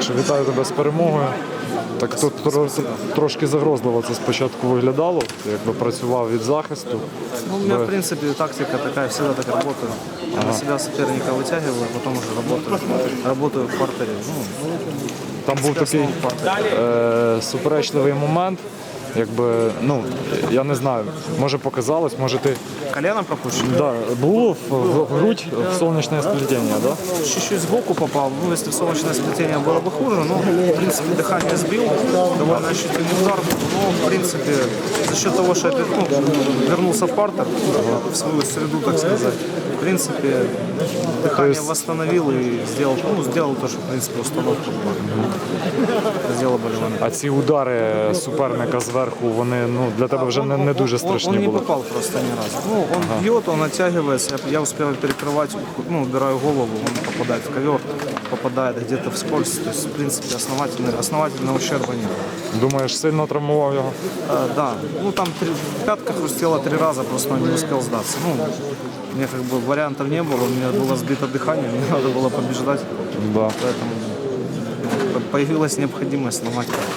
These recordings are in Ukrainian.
Що вітаю тебе з перемогою. Так тут тро- трошки загрозливо це спочатку виглядало, якби працював від захисту. Ну, у меня, в принципі, тактика така, я завжди так працюю. Я на себе соперника вытягиваю, а потім вже працюю. в квартирі. Ну, Там був такий е, суперечливий момент. Якби, ну, я не знаю, може показалось, може ти. Колено пропущено. Да, було в, в грудь в сонячне сплетіння, да? Чуть-чуть сбоку попал. Ну, если в солнечное сплетение было бы хуже, но, в принципе, дыхание сбил. Довольно ощутимый удар. Но, в принципе, за счет того, что я ну, вернулся в партер, в свою среду, так сказать, в принципе, дыхание есть- восстановил и сделал, ну, сделал то, что, в принципе, установка была. Сделал болевой. А ці удари суперника зверху, вони ну, для тебе вже не, не дуже Он, страшні он не були. попал просто ни разу. Ну, он бьет, он оттягивается, я, я успеваю перекрывать, ну, убираю голову, он попадает в ковер, попадает где-то вскользь. То есть, в принципе, основательного, основательного ущерба нет. Думаєш, сильно травмував його? А, да, ну там три, пятка хрустела три раза, просто он не успел сдаться. Ну, мне как бы вариантов не было, у меня было сбито дыхание, мне надо было побеждать, Да. поэтому по- появилась необходимость ломать кровь.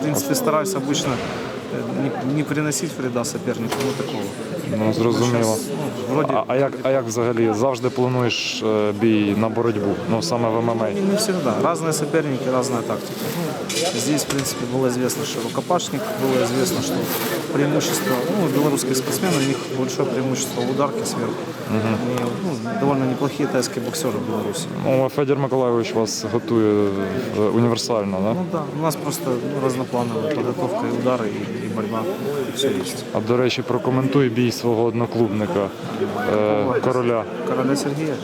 В принципе, стараюсь обычно э, не, приносить вреда сопернику, ну такого. Ну, зрозуміло. Ну, вроде А, а, як, а як взагалі завжди плануєш е, бій на боротьбу? Ну саме в ММА? Не, не всегда. Разные соперники, разная тактика. Ну, здесь, в принципе, было известно, что рукопашник, было известно, что преимущество, ну, белорусских спортсменов, у них большое преимущество в ударке сверху. И, ну, довольно неплохие тайские боксеры в Беларуси. Ну, Федір Миколайович вас готує е, універсально, да? Ну да, у нас просто ну, разноплановая подготовка, и удары, и, и борьба, все есть. А до речі, прокоментуй бій свого одноклубника е, короля. Короля Сергея,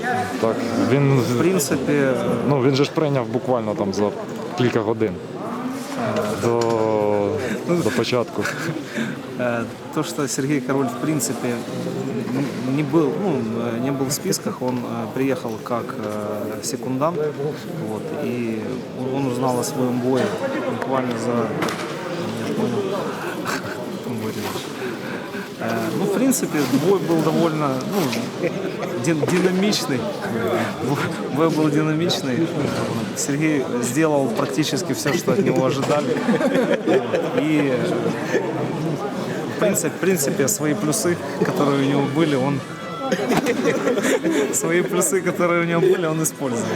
Так, він, в принципе, ну, він же ж прийняв буквально там за кілька годин до, до початку. Э, То, что Сергей Король в принципе н- не был, ну, э, не был в списках, он э, приехал как э, секундант, вот, и он узнал о своем бое буквально за, я понял, Потом вырежешь. Э, Ну, в принципе, бой был довольно ну, ди- динамичный. Бой был динамичный. Сергей сделал практически все, что от него ожидали. И в принципе, в принципе, свои плюсы, которые у него были, он свои плюсы, которые у него были, он использовал.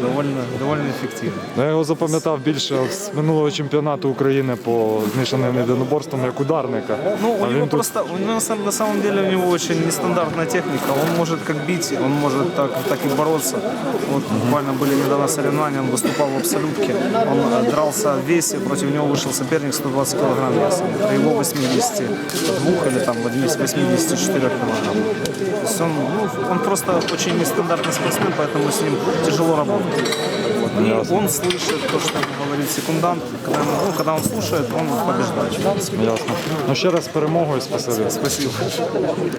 Довольно, довольно эффективно. Ну, Я його запам'ятав більше от з минулого чемпіонату України по змішаним єдиноборствам як ударника. Ну, у а него він тут просто, у него на самом- на самом деле у него очень нестандартная техника. Он может как бить, он может так, так и бороться. Вот буквально были недавно соревнования, он выступал в абсолютке. Он э, дрался в весе, против него вышел соперник 120 килограмм веса. При его 82 или там 84 килограмм. То есть он, ну, он просто очень нестандартный спортсмен, поэтому с ним тяжело работать. Вот. И он слышит то, что говорит секундант. Когда, он- ну, когда он слушает, он побеждает. ясно. Ну ще раз з перемогою спасибі. Спасибо.